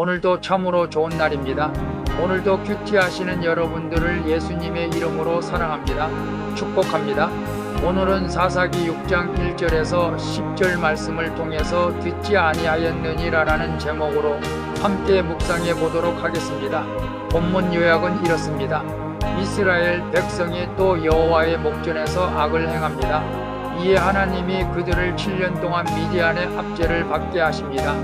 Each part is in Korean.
오늘도 참으로 좋은 날입니다. 오늘도 큐티 하시는 여러분들을 예수님의 이름으로 사랑합니다. 축복합니다. 오늘은 사사기 6장 1절에서 10절 말씀을 통해서 듣지 아니하였느니라라는 제목으로 함께 묵상해 보도록 하겠습니다. 본문 요약은 이렇습니다. 이스라엘 백성이 또 여호와의 목전에서 악을 행합니다. 이에 하나님이 그들을 7년 동안 미디안의 압제를 받게 하십니다.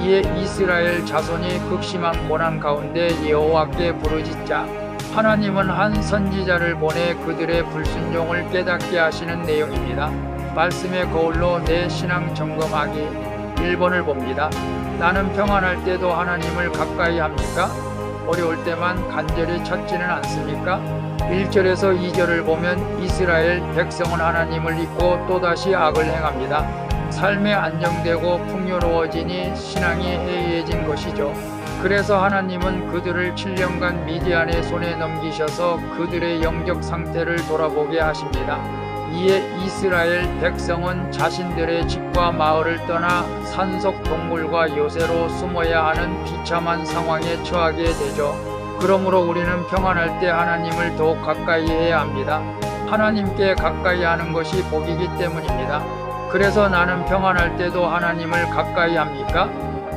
이에 이스라엘 자손이 극심한 고난 가운데 여호와께 부르짖자 하나님은 한 선지자를 보내 그들의 불순종을 깨닫게 하시는 내용입니다. 말씀의 거울로 내 신앙 점검하기 1번을 봅니다. 나는 평안할 때도 하나님을 가까이 합니까? 어려울 때만 간절히 찾지는 않습니까? 1절에서 2절을 보면 이스라엘 백성은 하나님을 잊고 또다시 악을 행합니다. 삶에 안정되고 풍요로워지니 신앙이 해이해진 것이죠. 그래서 하나님은 그들을 7년간 미디안의 손에 넘기셔서 그들의 영적 상태를 돌아보게 하십니다. 이에 이스라엘 백성은 자신들의 집과 마을을 떠나 산속 동물과 요새로 숨어야 하는 비참한 상황에 처하게 되죠. 그러므로 우리는 평안할 때 하나님을 더욱 가까이 해야 합니다. 하나님께 가까이 하는 것이 복이기 때문입니다. 그래서 나는 평안할 때도 하나님을 가까이 합니까?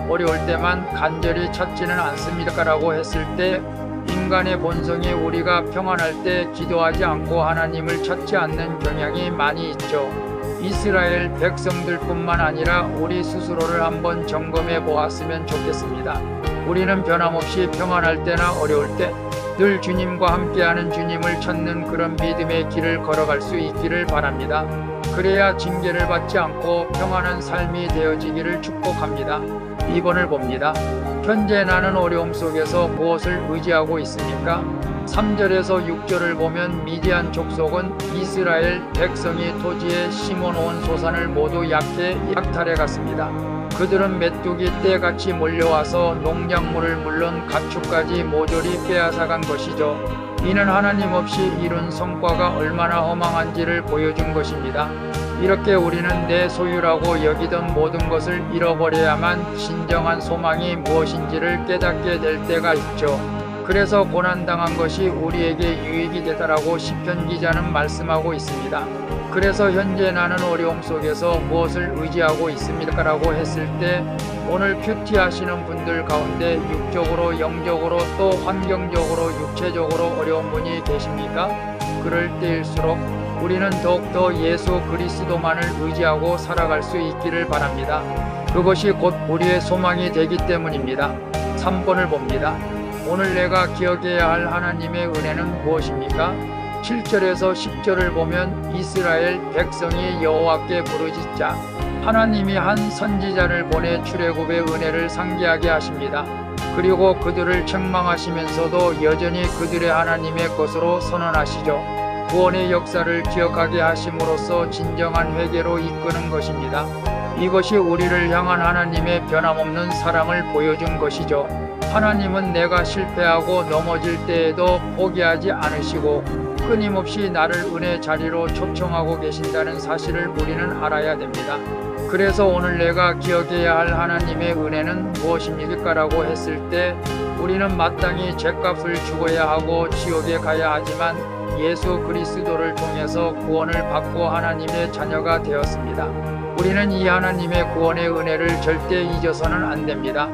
어려울 때만 간절히 찾지는 않습니까 라고 했을 때 인간의 본성이 우리가 평안할 때 기도하지 않고 하나님을 찾지 않는 경향이 많이 있죠. 이스라엘 백성들뿐만 아니라 우리 스스로를 한번 점검해 보았으면 좋겠습니다. 우리는 변함없이 평안할 때나 어려울 때 늘 주님과 함께하는 주님을 찾는 그런 믿음의 길을 걸어갈 수 있기를 바랍니다. 그래야 징계를 받지 않고 평안한 삶이 되어지기를 축복합니다. 2번을 봅니다. 현재 나는 어려움 속에서 무엇을 의지하고 있습니까? 3절에서 6절을 보면 미디안 족속은 이스라엘 백성이 토지에 심어놓은 소산을 모두 약해 약탈해 갔습니다. 그들은 메뚜기 떼같이 몰려와서 농작물을 물론 가축까지 모조리 빼앗아간 것이죠. 이는 하나님 없이 이룬 성과가 얼마나 허망한지를 보여준 것입니다. 이렇게 우리는 내 소유라고 여기던 모든 것을 잃어버려야만 진정한 소망이 무엇인지를 깨닫게 될 때가 있죠. 그래서 고난당한 것이 우리에게 유익이 되다라고 시편 기자는 말씀하고 있습니다. 그래서 현재 나는 어려움 속에서 무엇을 의지하고 있습니까 라고 했을 때 오늘 큐티 하시는 분들 가운데 육적으로 영적으로 또 환경적으로 육체적으로 어려운 분이 계십니까? 그럴 때일수록 우리는 더욱더 예수 그리스도만을 의지하고 살아갈 수 있기를 바랍니다. 그것이 곧 우리의 소망이 되기 때문입니다. 3번을 봅니다. 오늘 내가 기억해야 할 하나님의 은혜는 무엇입니까? 7절에서 10절을 보면 이스라엘 백성이 여호와께 부르짖자 하나님이 한 선지자를 보내 출애굽의 은혜를 상기하게 하십니다. 그리고 그들을 책망하시면서도 여전히 그들의 하나님의 것으로 선언하시죠. 구원의 역사를 기억하게 하심으로써 진정한 회개로 이끄는 것입니다. 이것이 우리를 향한 하나님의 변함없는 사랑을 보여준 것이죠. 하나님은 내가 실패하고 넘어질 때에도 포기하지 않으시고 끊임없이 나를 은혜 자리로 초청하고 계신다는 사실을 우리는 알아야 됩니다. 그래서 오늘 내가 기억해야 할 하나님의 은혜는 무엇입니까라고 했을 때 우리는 마땅히 죄값을 죽어야 하고 지옥에 가야 하지만 예수 그리스도를 통해서 구원을 받고 하나님의 자녀가 되었습니다. 우리는 이 하나님의 구원의 은혜를 절대 잊어서는 안 됩니다.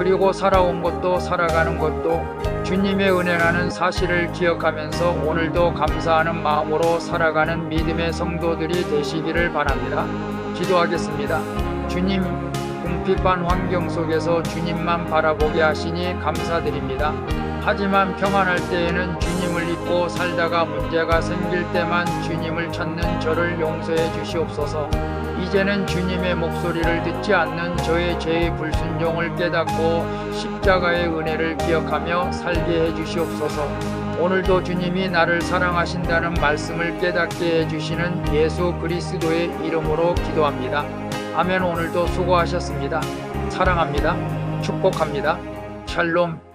그리고 살아온 것도 살아가는 것도 주님의 은혜라는 사실을 기억하면서 오늘도 감사하는 마음으로 살아가는 믿음의 성도들이 되시기를 바랍니다. 기도하겠습니다. 주님, 궁핍한 환경 속에서 주님만 바라보게 하시니 감사드립니다. 하지만 평안할 때에는 주님을 잊고 살다가 문제가 생길 때만 주님을 찾는 저를 용서해 주시옵소서. 이제는 주님의 목소리를 듣지 않는 저의 죄의 불순종을 깨닫고 십자가의 은혜를 기억하며 살게 해 주시옵소서. 오늘도 주님이 나를 사랑하신다는 말씀을 깨닫게 해 주시는 예수 그리스도의 이름으로 기도합니다. 아멘 오늘도 수고하셨습니다. 사랑합니다. 축복합니다. 샬롬